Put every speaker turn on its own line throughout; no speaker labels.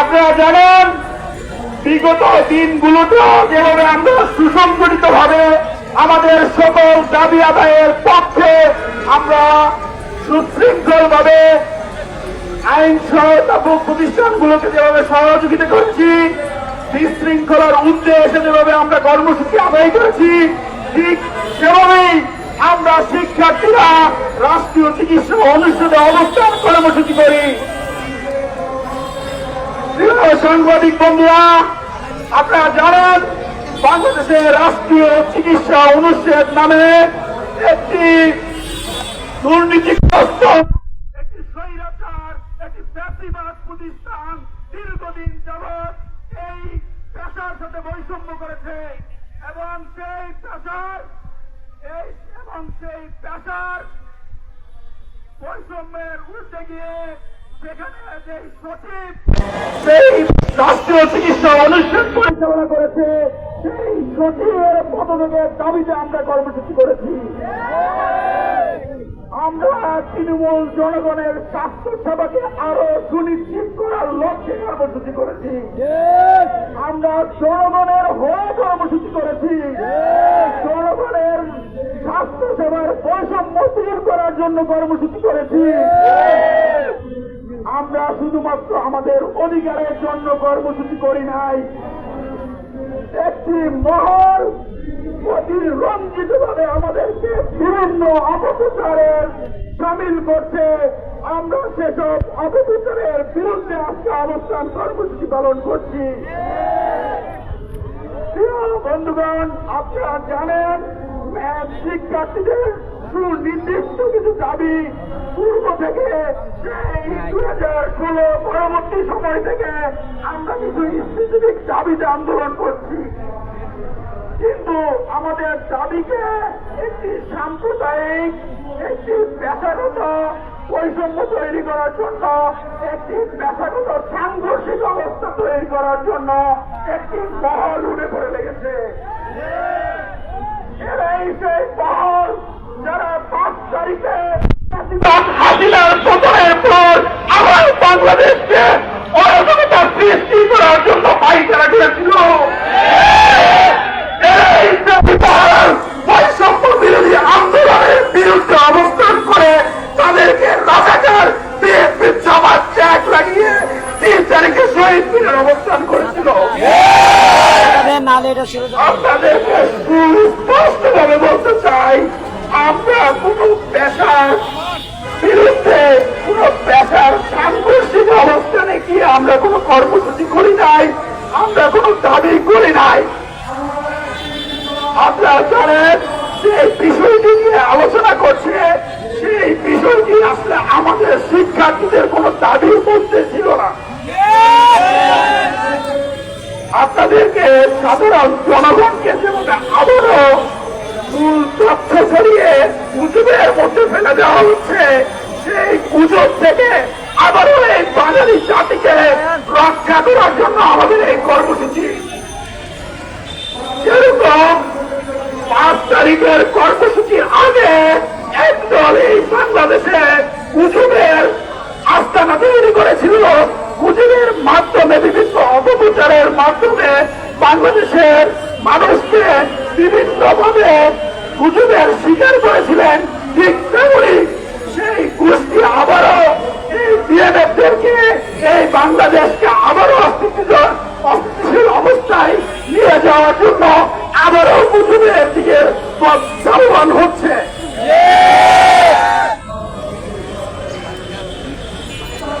আপনারা জানেন, বিগত দিনগুলোতে যেভাবে আমরা সুসংগঠিত ভাবে আমাদের সকল দাবি আদায়ের পক্ষে আমরা সুশৃঙ্খল ভাবে আইন সহায়তা প্রতিষ্ঠানগুলোকে যেভাবে সহযোগিতা করেছি, বিশৃঙ্খলার উদ্দেশ্যে যেভাবে আমরা কর্মসূচি আদায় করেছি, ঠিক সেভাবেই আমরা শিক্ষার্থীরা রাষ্ট্রীয় চিকিৎসা অনুষ্ঠিত অবস্থান কর্মসূচি করি। সাংবাদিক বন্ধুরা, আপনারা জানেন বাংলাদেশের রাষ্ট্রীয় চিকিৎসা অনুচ্ছেদ নামে একটি দুর্নীতিগ্রস্ত প্রতিষ্ঠান দীর্ঘদিন এই বৈষম্য করেছে এবং সেই পেশার, এই এবং সেই পেশার বৈষম্যের উঠে গিয়ে সেই রাষ্ট্রীয় অনুষ্ঠান পরিচালনা করেছে, সেই দাবিতে আমরা কর্মসূচি করেছি। আমরা তৃণমূল জনগণের স্বাস্থ্য সেবাকে আরও সুনিশ্চিত করার লক্ষ্যে কর্মসূচি করেছি। আমরা জনগণের হয়ে কর্মসূচি করেছি। জনগণের স্বাস্থ্য সেবার বৈষম্য দূর করার জন্য কর্মসূচি করেছি। আমরা শুধুমাত্র আমাদের অধিকারের জন্য কর্মসূচি করি নাই। একটি মহল অতিরঞ্জিত ভাবে আমাদেরকে বিভিন্ন অপপ্রচারের সামিল করছে। আমরা সেসব অপপ্রচারের বিরুদ্ধে আজকে অবস্থান কর্মসূচি পালন করছি। বন্ধুগণ, আপনারা জানেন শিক্ষার্থীদের সুনির্দিষ্ট কিছু দাবি পূর্ব থেকে সেই হাজার ষোলো পরবর্তী সময় থেকে আমরা কিছু স্পেসিফিক দাবিতে আন্দোলন করছি। কিন্তু আমাদের দাবিকে একটি সাম্প্রদায়িক একটি পেশাগত বৈষম্য তৈরি করার জন্য একটি পেশাগত সাংঘর্ষিক অবস্থা তৈরি করার জন্য একটি মহল উঠে পড়ে লেগেছে। এরাই সেই মহল যারা পাঁচ তারিখে হাসিনার পতনের পর আবার বাংলাদেশকে সেই বিষয়টি নিয়ে আলোচনা করছে, সেই বিষয়টি আসলে আমাদের শিক্ষার্থীদের কোন দাবির মধ্যে ছিল না। আপনাদেরকে সাধারণ জনগণকে যেভাবে আবারও মূল তথ্য ছড়িয়ে গুজবের মধ্যে ফেলে দেওয়া হচ্ছে, সেই গুজব থেকে আবারও এই বাঙালি জাতিকে রক্ষা করার জন্য আমাদের এই কর্মসূচি। যেরকম পাঁচ তারিখের কর্মসূচির আগে একদল এই বাংলাদেশে গুজবের আস্থানা তৈরি করেছিল। গুজবের মাধ্যমে, বিভিন্ন অপপ্রচারের মাধ্যমে বাংলাদেশের মানুষকে বিভিন্নভাবে গুজবের শিকার করেছিলেন। ঠিক তেমনি সেই গোষ্ঠী আবারও বিএনএফদেরকে এই বাংলাদেশকে আবারও অস্তিত্ব অস্থিতিশীল অবস্থায় নিয়ে যাওয়ার জন্য আবারও গুজবের দিকে লাভবান হচ্ছে।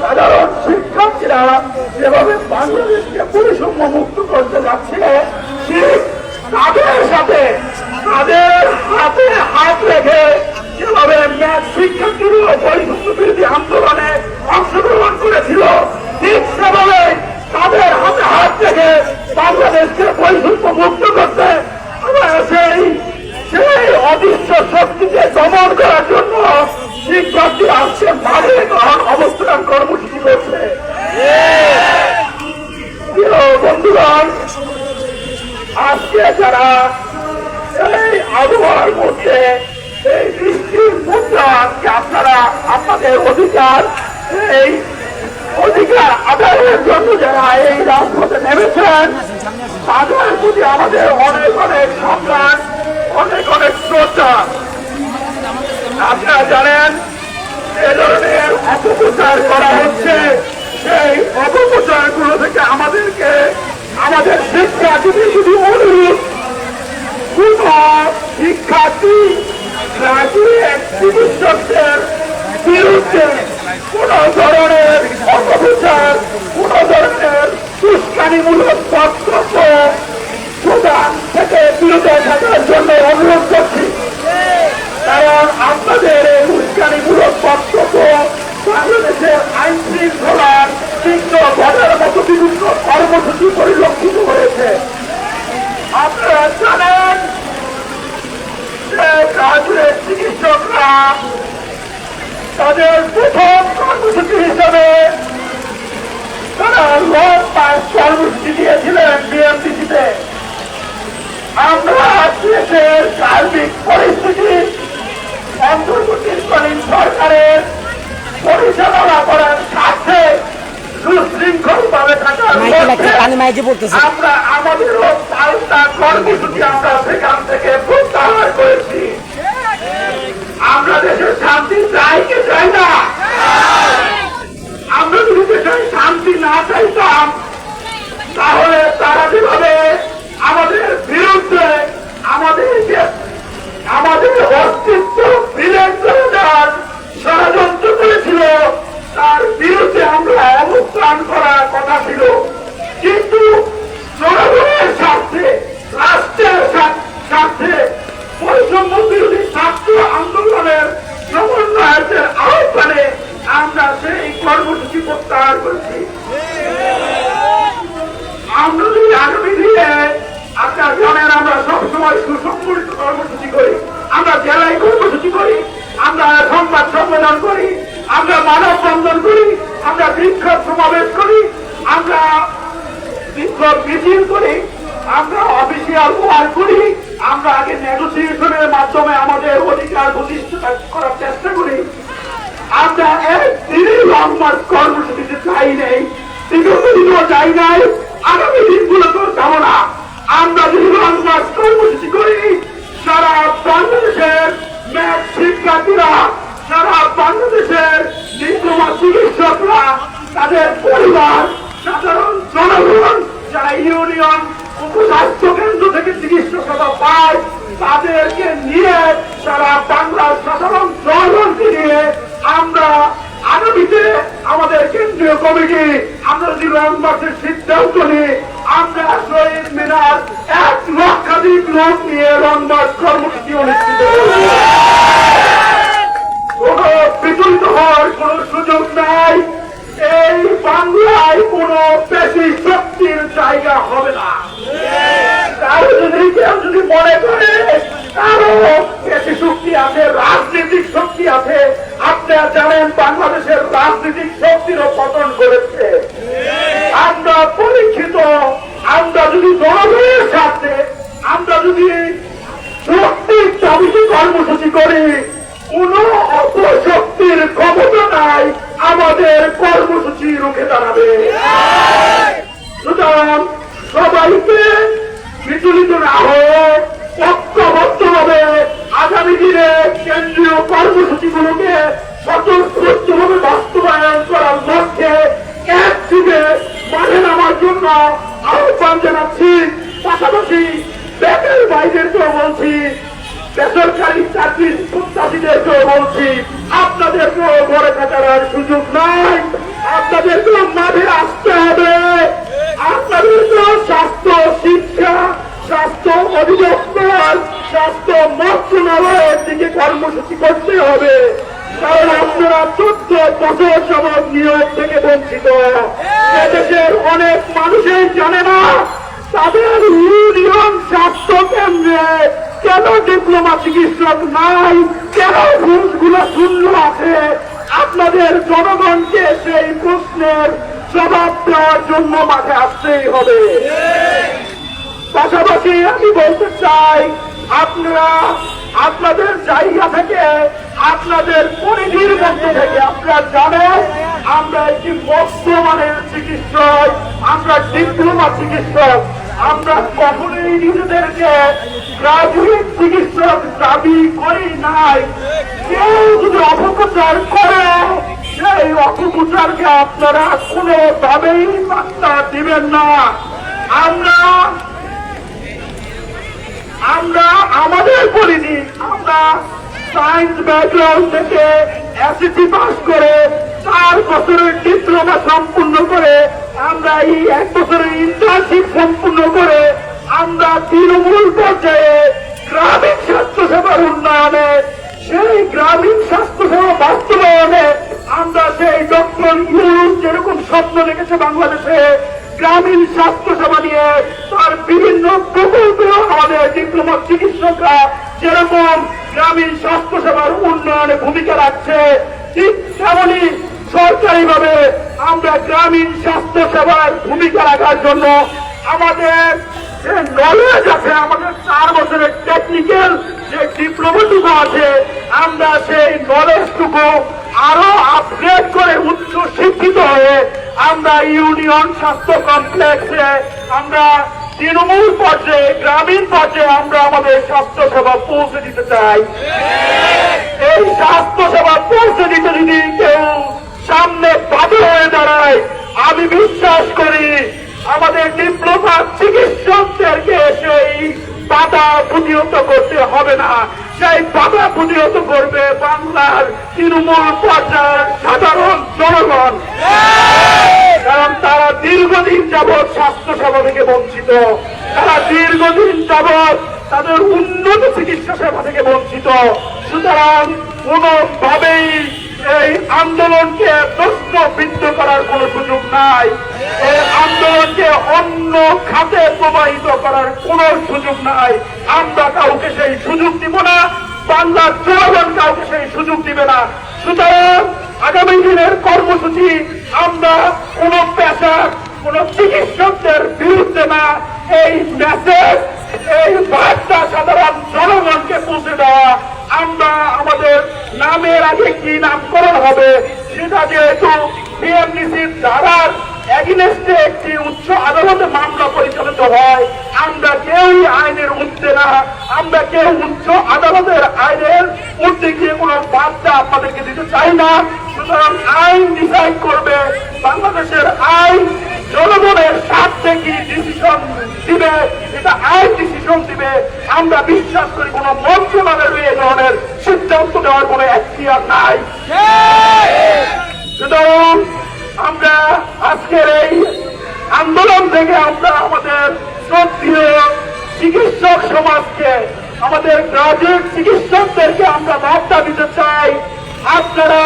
সাধারণ শিক্ষার্থীরা যেভাবে বাংলাদেশকে পরিসম্য মুক্ত করতে যাচ্ছে, ঠিক তাদের সাথে তাদের হাতে হাত রেখে শিক্ষার্থীরা বৈষম্য বিরোধী আন্দোলনে অংশগ্রহণ করেছিল। ঠিক সেভাবে তাদের হাতে হাত রেখে বাংলাদেশকে বৈষম্য মুক্ত করতে সেই সেই অদৃশ্য শক্তিকে দমন করার জন্য শিক্ষার্থীরা আজকে মাঠে গ্রহণ অবস্থান কর্মসূচি করছে। বন্ধুগণ, আজকে যারা এই আবহাওয়ার মধ্যে এই আপনারা আপনাদের অধিকার, এই অধিকার আদায়ের জন্য যারা আছেন তাদের প্রতি আমাদের অনেক অনেক সম্মান, অনেক অনেক শ্রদ্ধা। আপনারা জানেন, এ ধরনের অপপ্রচার করা হচ্ছে। সেই অপপ্রচারগুলো থেকে আমাদেরকে, আমাদের শিক্ষার্থীদের যদি অনুরোধ কোন শিক্ষার্থী চিকিৎসকদের বিরুদ্ধে কোন ধরনের অপপ্রচার কোন ধরনের উস্কানিমূলক বক্তব্য প্রদান থেকে বিরত অনুরোধ করছি কারণ আপনাদের এই উস্কানিমূলক বক্তব্য বাংলাদেশের আইন শৃঙ্খলার তীব্র ঘটার মতো বিভিন্ন কর্মসূচি পরিলক্ষিত হয়েছে আপনারা জানেন যে গ্রাজুয়েট চিকিৎসকরা তাদের প্রথম কর্মসূচি হিসাবে তারা লং পাস কর্মসূচি দিয়েছিলেন বিএমডিসিতে আমরা দেশের সার্বিক পরিস্থিতি অন্তর্বর্তীকালীন সরকারের পরিচালনা করার স্বার্থে সুশৃঙ্খল ভাবে থাকার
মাইকে লাগছে
মধ্যে
পানি পড়তেছে
আমরা আমরা সেখান থেকে প্রত্যাহার করেছি। আমরা দেশের শান্তি চাই কি চাই না? আমরা যদি দেশের শান্তি না চাইতাম, তাহলে তারা যেভাবে আমাদের বিরুদ্ধে আমাদেরকে আমাদের অস্তিত্ব বিলেন করে ষড়যন্ত্র করেছিল, তার বিরুদ্ধে আমরা অবস্থান করার কথা ছিল। কিন্তু জনগণের স্বার্থে, রাষ্ট্রের স্বার্থে বৈষম্য ছাত্র আন্দোলনের সমন্বয়ের আহ্বানে আমরা সেই কর্মসূচি প্রত্যাহার করেছি। আমরা যদি আগামী দিনে আপনার জানেন আমরা সবসময় সুসংগঠিত কর্মসূচি করি, আমরা জেলায় কর্মসূচি করি, আমরা সংবাদ সম্মেলন করি, আমরা মানব বন্ধন করি, আমরা বিক্ষোভ সমাবেশ করি, আমরা বিক্ষোভ মিছিল করি, আমরা অফিসিয়াল ওয়ার করি, আমরা আগে নেগোসিয়েশনের মাধ্যমে আমাদের অধিকার প্রতিষ্ঠা করার চেষ্টা করি। আমরা একদিনই লং মার্চ কর্মসূচিতে চাই নেই বিগত চাই নাই, আগামী দিনগুলোতেও যাব না। আমরা যদি লং মার্চ কর্মসূচি করি, সারা বাংলাদেশের ম্যাচ শিক্ষার্থীরা, সারা বাংলাদেশের ডিপ্লোমা চিকিৎসকরা তাদের পরিবার, সাধারণ জনগণ, যারা ইউনিয়ন উপস্বাস্থ্য কেন্দ্র থেকে চিকিৎসা সেবা পায়, তাদেরকে নিয়ে সারা বাংলার সাধারণ জনগণকে নিয়ে আমরা আগামীতে আমাদের কেন্দ্রীয় কমিটি, আমরা যদি রং মাসের সিদ্ধান্ত নিই, আমরা শহীদ মিনার এক লক্ষাধিক লোক নিয়ে রং মাস কর্মসূচি অনুষ্ঠিত করব কোন বিচলিত হওয়ার কোন সুযোগ নাই এই বাংলায় কোন বেশি শক্তির জায়গা হবে না। কারও যদি কেউ যদি মনে করে কারও বেশি শক্তি আছে রাজনৈতিক শক্তি আছে। আপনারা জানেন বাংলাদেশের রাজনৈতিক শক্তিরও পতন করেছে আমরা পরীক্ষিত আমরা যদি জনগণের সাথে আমরা যদি শক্তির দাবিতে কর্মসূচি করি কোন অপশক্তির ক্ষমতা নাই আমাদের কর্মসূচি রুখে দাঁড়াবে। সুতরাং সবাইকে বিচলিত না হয়ে ঐক্যবদ্ধ হবে আগামী দিনে কেন্দ্রীয় কর্মসূচিগুলোকে স্বতঃস্ফূর্তভাবে বাস্তবায়ন করার লক্ষ্যে একদিকে মাঠে নামার জন্য আহ্বান জানাচ্ছি, পাশাপাশি ব্যাংকের বাইরেরকেও বলছি বেসরকারি চাকরির প্রত্যাশীদেরকেও বলছি আপনাদেরকেও ঘরে থাকার সুযোগ নাই। আপনাদেরকেও মাঠে আসতে হবে। আপনাদেরকেও স্বাস্থ্য, শিক্ষা, স্বাস্থ্য অধিদপ্তর, স্বাস্থ্য মন্ত্রণালয়ের দিকে কর্মসূচি করতে হবে। কারণ আপনারা চোদ্দ বছর যাবৎ নিয়োগ থেকে বঞ্চিত। এদেশের অনেক মানুষই জানে না, তাদের ইউনিয়ন স্বাস্থ্য কেন্দ্রে কেন ডিপ্লোমা চিকিৎসক নাই? কেন ঘুষগুলো শূন্য আছে? আপনাদের জনগণকে সেই প্রশ্নের জবাব দেওয়ার জন্য মাঠে আসতেই হবে। পাশাপাশি আমি বলতে চাই, আপনারা আপনাদের জায়গা থেকে, আপনাদের পরিধির মধ্যে থেকে আপনারা জানেন, আমরা একটি বর্তমানের চিকিৎসক, আমরা ডিপ্লোমা চিকিৎসক আমরা কখনোই নিজেদেরকে গ্রাজুয়েট চিকিৎসক দাবি করি নাই। কেউ যদি অপপ্রচার করে, সেই অপপ্রচারকে আপনারা কোনোভাবেই পাত্তা দিবেন না। আমরা আমরা আমাদের বলিনি আমরা সায়েন্স ব্যাকগ্রাউন্ড থেকে এসএসসি পাস করে চার বছরের ডিপ্লোমা সম্পূর্ণ করে, আমরা এই এক বছরের ইন্টার্নশিপ সম্পূর্ণ করে, আমরা তৃণমূল পর্যায়ে গ্রামীণ স্বাস্থ্য সেবার উন্নয়নে, সেই গ্রামীণ স্বাস্থ্য সেবা বাস্তবায়নে আমরা সেই ডক্টর ইউনুস যেরকম স্বপ্ন রেখেছে বাংলাদেশে, গ্রামীণ স্বাস্থ্য সেবা নিয়ে তার বিভিন্ন প্রকল্পে আমাদের ডিপ্লোমা চিকিৎসকরা যেরকম গ্রামীণ স্বাস্থ্য সেবার উন্নয়নে ভূমিকা রাখছে, ঠিক তেমনই সরকারিভাবে আমরা গ্রামীণ স্বাস্থ্য সেবার ভূমিকা রাখার জন্য আমাদের যে নলেজ আছে, আমাদের চার বছরের টেকনিক্যাল যে ডিপ্লোমাটুকু আছে, আমরা সেই নলেজটুকু আরও আপগ্রেড করে উচ্চ শিক্ষিত হয়ে আমরা ইউনিয়ন স্বাস্থ্য কমপ্লেক্সে আমরা তৃণমূল পর্যায়ে, গ্রামীণ পর্যায়ে আমরা আমাদের স্বাস্থ্য সেবা পৌঁছে দিতে চাই। এই স্বাস্থ্য সেবা পৌঁছে দিতে যদি কেউ সামনে বাধা হয়ে দাঁড়ায়। আমি বিশ্বাস করি, আমাদের ডিপ্লোমা চিকিৎসকদেরকে সেই বাধা প্রতিহত করতে হবে না। সেই বাধা প্রতিহত করবে বাংলার তৃণমূল পর্যায়ের সাধারণ জনগণ। কারণ তারা দীর্ঘদিন যাবৎ স্বাস্থ্য সেবা থেকে বঞ্চিত। তারা দীর্ঘদিন যাবৎ তাদের উন্নত চিকিৎসা সেবা থেকে বঞ্চিত। সুতরাং কোনোভাবেই এই আন্দোলনকে প্রশ্নবিদ্ধ করার কোনো সুযোগ নাই। এই আন্দোলনকে অন্য খাতে প্রবাহিত করার কোনো সুযোগ নাই। আমরা কাউকে সেই সুযোগ দিব না, বাংলার জনগণ কাউকে সেই সুযোগ দিবে না। সুতরাং আগামী দিনের কর্মসূচি আমরা কোন পেশা কোন চিকিৎসকদের বিরুদ্ধে না। এই মেসেজ এই বার্তা সাধারণ জনগণকে পৌঁছে দেওয়া। আমরা আমাদের নামের আগে কি নামকরণ হবে সেটা যেহেতু বিএমডিসির ধারার এগেনস্টে একটি উচ্চ আদালতে মামলা পরিচালিত হয়, আমরা কেউই আইনের উঠতে না, আমরা কেউ উচ্চ আদালতের আইনের উঠতে গিয়ে কোনো বার্তা আপনাদেরকে দিতে চাই না। সুতরাং আইন ডিসাইড করবে বাংলাদেশের আইন জনগণের স্বার্থে কি ডিসিশন দিবে, এটা আইন ডিসিশন দিবে, আমরা বিশ্বাস করি কোনো মন্ত্রণালয়ের এই ধরনের সিদ্ধান্ত নেওয়ার কোনো এখতিয়ার নাই। সুতরাং আমরা আজকের এই আন্দোলন থেকে আমরা আমাদের শ্রদ্ধীয় চিকিৎসক সমাজকে, আমাদের গ্রাজুয়েট চিকিৎসকদেরকে আমরা বার্তা দিতে চাই। আপনারা,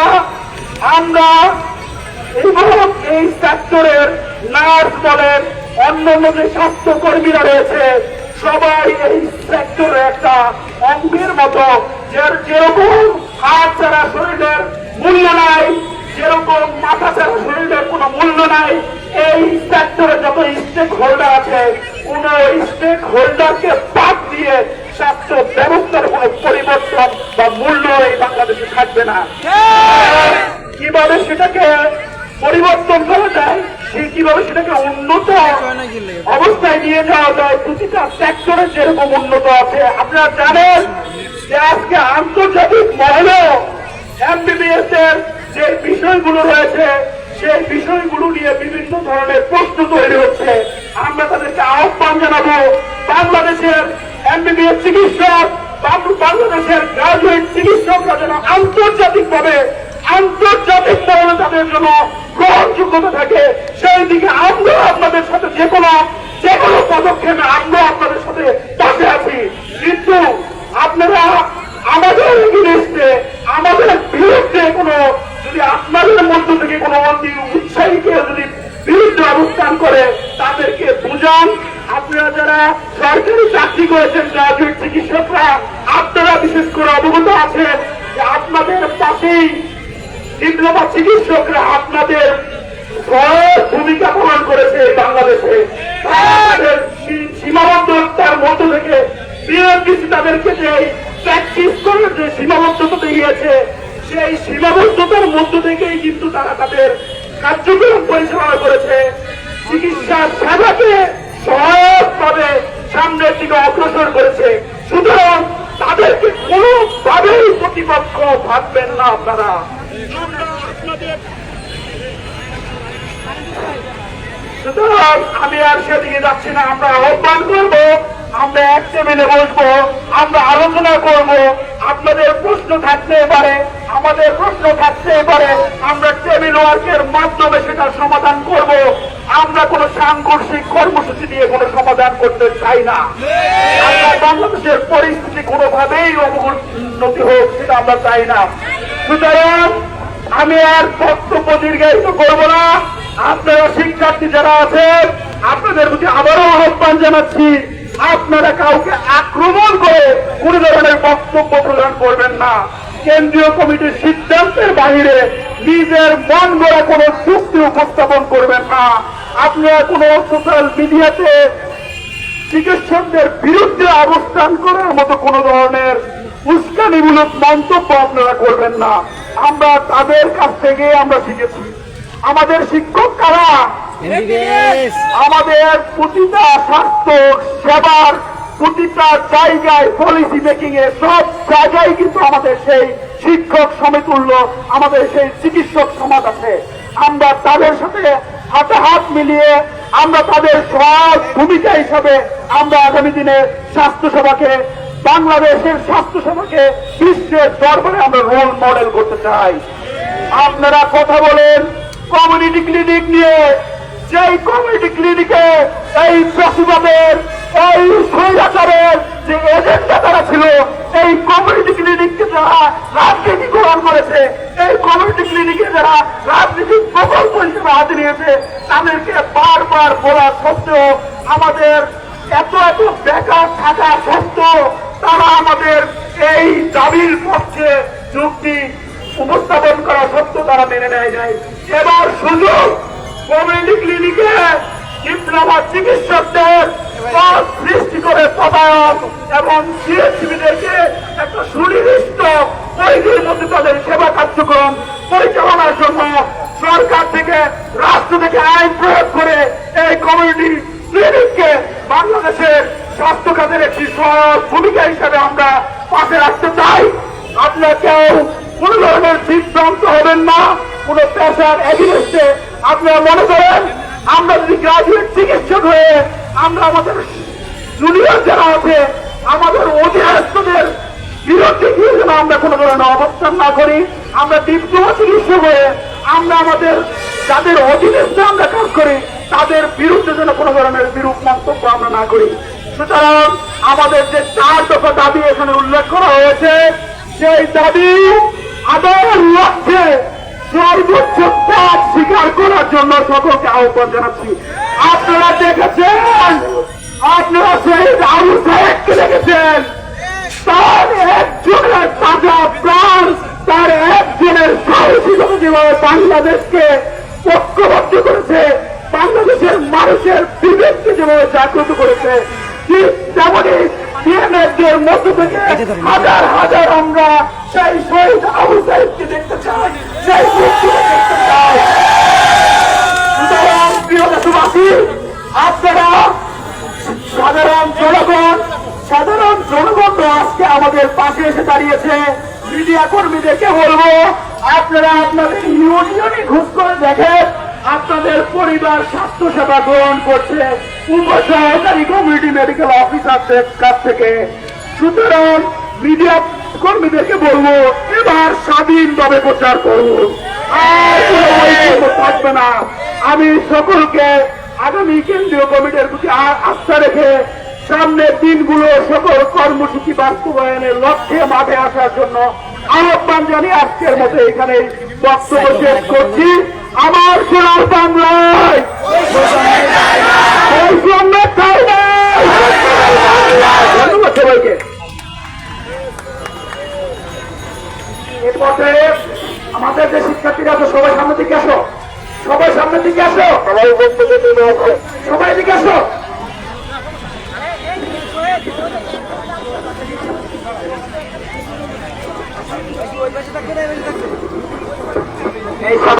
আমরা এবং এই সেক্টরের নার্স বলেন অন্যান্য যে স্বাস্থ্য কর্মীরা রয়েছে সবাই এই সেক্টরে একটা অঙ্গের মতো যেরকম হাত ছাড়া শরীরের মূল্য নাই যেরকম মাথা ছাড়া শরীরের কোনো মূল্য নাই এই সেক্টরে যত স্টেক হোল্ডার আছে কোন স্টেক হোল্ডারকে বাদ দিয়ে স্বাস্থ্য ব্যবস্থার কোনো পরিবর্তন বা মূল্য এই বাংলাদেশে থাকবে না। কীভাবে সেটাকে পরিবর্তন করা যায়, সে কীভাবে সেটাকে উন্নত অবস্থায় নিয়ে যাওয়া যায়, প্রতিটা সেক্টরে যেরকম উন্নত আছে। আপনারা জানেন যে আজকে আন্তর্জাতিক মহলে এমবিবিএস এর যে বিষয়গুলো রয়েছে, সেই বিষয়গুলো নিয়ে বিভিন্ন ধরনের প্রশ্ন তৈরি হচ্ছে। আমরা তাদেরকে আহ্বান জানাব, বাংলাদেশের এমবিবিএস চিকিৎসক বাংলাদেশের গ্রাজুয়েট চিকিৎসকরা যেন আন্তর্জাতিক ভাবে আন্তর্জাতিক মহলে জন্য গ্রহণযোগ্যতা থাকে, সেই দিকে আমরা আপনাদের সাথে যে কোনো যে কোনো পদক্ষেপে আমরা আপনাদের সাথে পাশে আছি। চিকিৎসকরা আপনাদের ভূমিকা পালন করেছে বাংলাদেশে। তাদের সীমাবদ্ধতার মধ্য থেকে বিএনপিসি তাদেরকে যে প্র্যাকটিস করার যে সীমাবদ্ধতা দিয়েছে সেই সীমাবদ্ধতার মধ্য থেকেই কিন্তু তারা তাদের কার্যক্রম পরিচালনা করেছে। চিকিৎসা সেবাকে সহজভাবে সামনের দিকে অগ্রসর করেছে। সুতরাং তাদেরকে কোনোভাবেই প্রতিপক্ষ ভাববেন না আপনারা আমরা আপনাদের সুতরাং আমি আর সেদিকে যাচ্ছি না, আমরা আহ্বান করব, আমরা এক টেবিলে বসবো, আমরা আলোচনা করব। আপনাদের প্রশ্ন থাকতে পারে, আমাদের প্রশ্ন থাকতে পারে, আমরা টেবিল ওয়ার্কের মাধ্যমে সেটা সমাধান করব। আমরা কোনো সাংঘর্ষিক কর্মসূচি দিয়ে কোনো সমাধান করতে চাই না। আমরা বাংলাদেশের পরিস্থিতি কোনোভাবেই অবনতি হোক, সেটা আমরা চাই না। সুতরাং আমি আর বক্তব্য দীর্ঘায়িত করব না। আপনারা শিক্ষার্থী যারা আছেন, আপনাদের প্রতি আবারও আহ্বান জানাচ্ছি, আপনারা কাউকে আক্রমণ করে কোন ধরনের বক্তব্য প্রদান করবেন না। কেন্দ্রীয় কমিটির সিদ্ধান্তের বাইরে নিজের মন গড়া কোনো চুক্তি উপস্থাপন করবেন না। আপনারা কোনো সোশ্যাল মিডিয়াতে চিকিৎসকদের বিরুদ্ধে অবস্থান করার মতো কোন ধরনের উস্কানিমূলক মন্তব্য আপনারা করবেন না। আমরা তাদের কাছ থেকে আমরা শিখেছি। আমাদের শিক্ষক কারা? আমাদের প্রতিটা স্বাস্থ্য সেবার প্রতিটা জায়গায় পলিসি মেকিং এ সব জায়গায় কিন্তু আমাদের সেই শিক্ষক সমতুল্য আমাদের সেই চিকিৎসক সমাজ আছে। আমরা তাদের সাথে হাতে হাত মিলিয়ে আমরা তাদের সব ভূমিকা হিসাবে আমরা আগামী দিনে স্বাস্থ্য সেবাকে বাংলাদেশের স্বাস্থ্য সেবাকে বিশ্বের দরবারে আমরা রোল মডেল করতে চাই। আপনারা কথা বলেন কমিউনিটি ক্লিনিক নিয়ে, যেই কমিউনিটি ক্লিনিকে এই প্রসিবাদের এই স্বৈরাচারের যে এজেন্ডা তারা ছিল, এই কমিউনিটি ক্লিনিককে যারা রাজনীতি গ্রহণ করেছে। এই কমিউনিটি ক্লিনিকে যারা রাজনীতিক প্রকল্প হিসেবে হাতে নিয়েছে, তাদেরকে বারবার বলা সত্ত্বেও আমাদের এত এত বেকার থাকা সত্ত্বেও তারা আমাদের এই দাবির পক্ষে যুক্তি উপস্থাপন করা সত্ত্বেও তারা মেনে নেয় নাই। এবার সুযোগ কমিউনিটি ক্লিনিকে ডিপ্লোমা চিকিৎসকদের সৃষ্টি করে পদায়ন এবং সিএসসিবিদেরকে একটা সুনির্দিষ্ট পরিধির মধ্যে তাদের সেবা কার্যক্রম পরিচালনার জন্য সরকার থেকে, রাষ্ট্র থেকে আইন প্রয়োগ করে এই কমিউনিটি ক্লিনিককে বাংলাদেশের স্বাস্থ্য খাতের একটি সহায়ক ভূমিকা হিসাবে আমরা পাশে রাখতে চাই। আপনার কেউ কোন ধরনের সিদ্ধান্ত হবেন না। কোন পেশার এগিয়েস্টে আপনারা মনে করেন, আমরা যদি গ্রাজুয়েট চিকিৎসক হয়ে আমরা আমাদের জুনিয়র যারা আছে, আমাদের অধীনস্থদের বিরুদ্ধে গিয়ে যেন আমরা কোনো ধরনের অবস্থান না করি, আমরা ডিপ্লোমা চিকিৎসক হয়ে আমরা আমাদের যাদের অধীনস্থ আমরা কাজ করি, তাদের বিরুদ্ধে যেন কোনো ধরনের বিরূপ মন্তব্য আমরা না করি। সুতরাং আমাদের যে চার দফা দাবি এখানে উল্লেখ করা হয়েছে, সেই দাবি আদায়ের লক্ষ্যে সর্বোচ্চ ত্যাগ স্বীকার করার জন্য সকলকে আহ্বান জানাচ্ছি। আপনারা দেখেছেন? আপনারা সেই আবু সাহেবকে দেখেছেন? তার একজনের তাজা প্রাণ তার একজনের সাহসিকতা যেভাবে বাংলাদেশকে ঐক্যবদ্ধ করেছে বাংলাদেশের মানুষের বিবেককে যেভাবে জাগ্রত করেছে ঠিক তেমনি বিএনএফদের মধ্য থেকে হাজার হাজার আমরা সেই শহীদ আবু সাহেবকে দেখতে চাই, সেই ব্যক্তিকে দেখতে চাই। সুতরাং প্রিয় দেশবাসী, আপনারা সাধারণ জনগণ সাধারণ জনগণ আজকে আমাদের পাশে এসে দাঁড়িয়েছে। মিডিয়া কর্মীদেরকে বলব, আপনারা আপনাদের ইউনিয়নে ঘুষ করে দেখেন, আপনাদের পরিবার স্বাস্থ্য সেবা গ্রহণ করছে। উপসহকারী কমিউনিটি মেডিকেল অফিসারদের কাছ থেকে। সুতরাং মিডিয়া কর্মীদেরকে বলব, এবার স্বাধীনভাবে প্রচার করুন আর থাকবে না। আমি সকলকে আগামী কেন্দ্রীয় কমিটির প্রতি আস্থা রেখে সামনের দিনগুলো সকল কর্মসূচি বাস্তবায়নের লক্ষ্যে মাঠে আসার জন্য আহ্বান জানিয়ে আজকের মতো এখানে বক্তব্য শেষ করছি। আমার সোনার বাংলায়। ধন্যবাদ সবাইকে। এর পথে আমাদের যে শিক্ষার্থীরা আছে সবাই সামনে দিকে আসো। সবাই সামনে দিকে আসো। সবাই দিকে আসো। এই